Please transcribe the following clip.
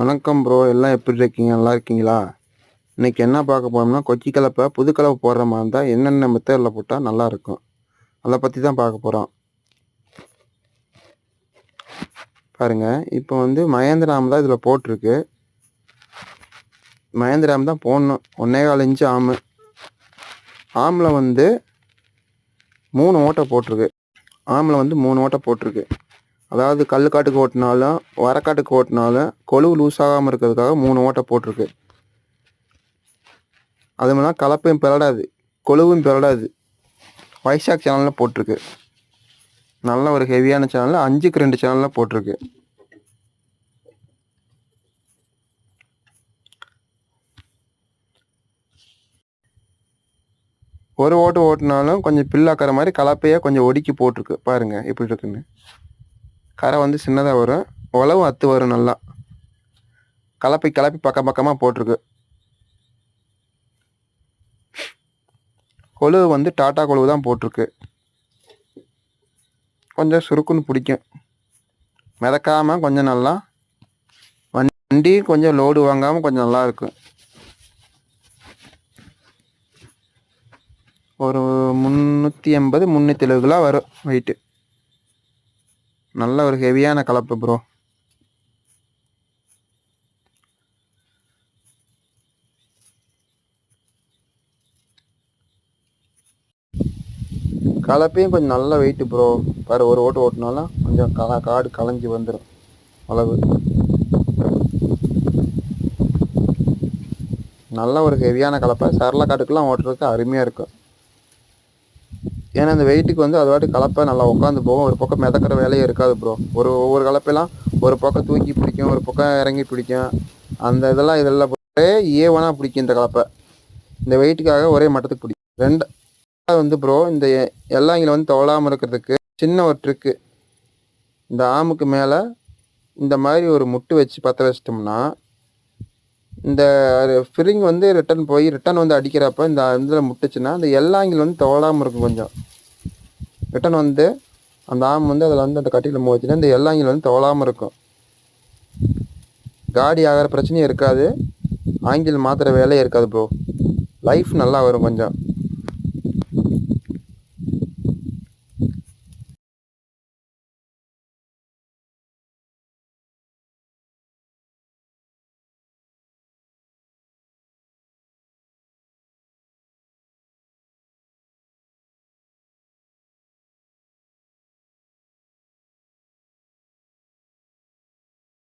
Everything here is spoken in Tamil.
வணக்கம் ப்ரோ எல்லாம் எப்படி இருக்கீங்க? நல்லா இருக்கீங்களா? இன்னைக்கு என்ன பார்க்க போகிறோம்னா கொச்சி கலப்பை புது கலவை போடுற மாதிரி இருந்தால் என்னென்ன மெத்தடில் போட்டால் நல்லாயிருக்கும் அதை பற்றி தான் பார்க்க போகிறோம் பாருங்க. இப்போ வந்து மகேந்திராம் தான் இதில் போட்டிருக்கு. மகேந்திராம் தான் போடணும். ஒன்னே கால் இன்ச்சு ஆமு ஆமில் வந்து மூணு ஓட்டை போட்டிருக்கு. ஆமில் வந்து மூணு ஓட்டை போட்டிருக்கு. அதாவது கல் காட்டுக்கு ஓட்டினாலும் வரக்காட்டுக்கு ஓட்டினாலும் கொழுவு லூஸ் ஆகாமல் இருக்கிறதுக்காக மூணு ஓட்டை போட்டிருக்கு. அது மாதிரிலாம் கலப்பையும் பிறடாது கொழுவும் பிறடாது. வைசாக் சேனலில் போட்டிருக்கு. நல்ல ஒரு ஹெவியான சேனலில் அஞ்சுக்கு ரெண்டு சேனலில் போட்டிருக்கு. ஒரு ஓட்டு ஓட்டினாலும் கொஞ்சம் பில்லாக்கிற மாதிரி கலப்பையாக கொஞ்சம் ஒடுக்கி போட்டிருக்கு. பாருங்கள் எப்படி இருக்குன்னு. கரை வந்து சின்னதாக வரும். உழவும் அத்து வரும் நல்லா. கலப்பி கலப்பி பக்கம் பக்கமாக போட்டிருக்கு. கொழுவு வந்து டாட்டா கொழுவு தான் போட்டிருக்கு. கொஞ்சம் சுருக்குன்னு பிடிக்கும். மிதக்காமல் கொஞ்சம் நல்லா. வண்டி கொஞ்சம் லோடு வாங்காமல் கொஞ்சம் நல்லா இருக்கும் ஒரு முந்நூற்றி எண்பது முந்நூற்றி எழுபது கிலோ வரும் வெயிட்டு நல்ல ஒரு ஹெவியான கலப்பு ப்ரோ கலப்பையும் கொஞ்சம் நல்ல வெயிட் ப்ரோ பாரு ஒரு ஓட்டு ஓட்டினாலும் கொஞ்சம் கலா காடு களைஞ்சி வந்துடும் அளவு. நல்ல ஒரு ஹெவியான கலப்பை. சரள காட்டுக்கெல்லாம் ஓட்டுறதுக்கு அருமையாக இருக்கும். ஏன்னா இந்த வெயிட்டுக்கு வந்து அது வாட்டி கலப்பை நல்லா உட்காந்து போகும். ஒரு பக்கம் மிதக்கிற வேலையே இருக்காது ப்ரோ ஒரு ஒவ்வொரு கலப்பையெல்லாம் ஒரு பக்கம் தூக்கி பிடிக்கும் ஒரு பக்கம் இறங்கி பிடிக்கும். அந்த இதெல்லாம் இதெல்லாம் ஒரே ஏவனாக பிடிக்கும் இந்த கலப்பை. இந்த வெயிட்டுக்காக ஒரே மட்டத்துக்கு பிடிக்கும். ரெண்டு வந்து ப்ரோ இந்த எல்லாங்கில வந்து தொழாமல் இருக்கிறதுக்கு சின்ன ஒரு ட்ரிக்கு இந்த ஆமுக்கு மேலே இந்த மாதிரி ஒரு முட்டு வச்சு பற்ற வச்சிட்டோம்னா இந்த ஃபிரிங் வந்து ரிட்டன் போய் ரிட்டன் வந்து அடிக்கிறப்ப இந்த இதில் முட்டுச்சுன்னா அந்த எல்லாங்கில் வந்து தோலாமல் இருக்கும் கொஞ்சம். ரிட்டன் வந்து அந்த ஆம் வந்து அதில் வந்து அந்த கட்டியில் மோச்சுன்னா இந்த எல்லாங்கில் வந்து தோலாமல் இருக்கும். காடி ஆகிற பிரச்சனையும் இருக்காது. ஆங்கில் மாத்திர வேலையே இருக்காது ப்ரோ லைஃப் நல்லா வரும் கொஞ்சம்.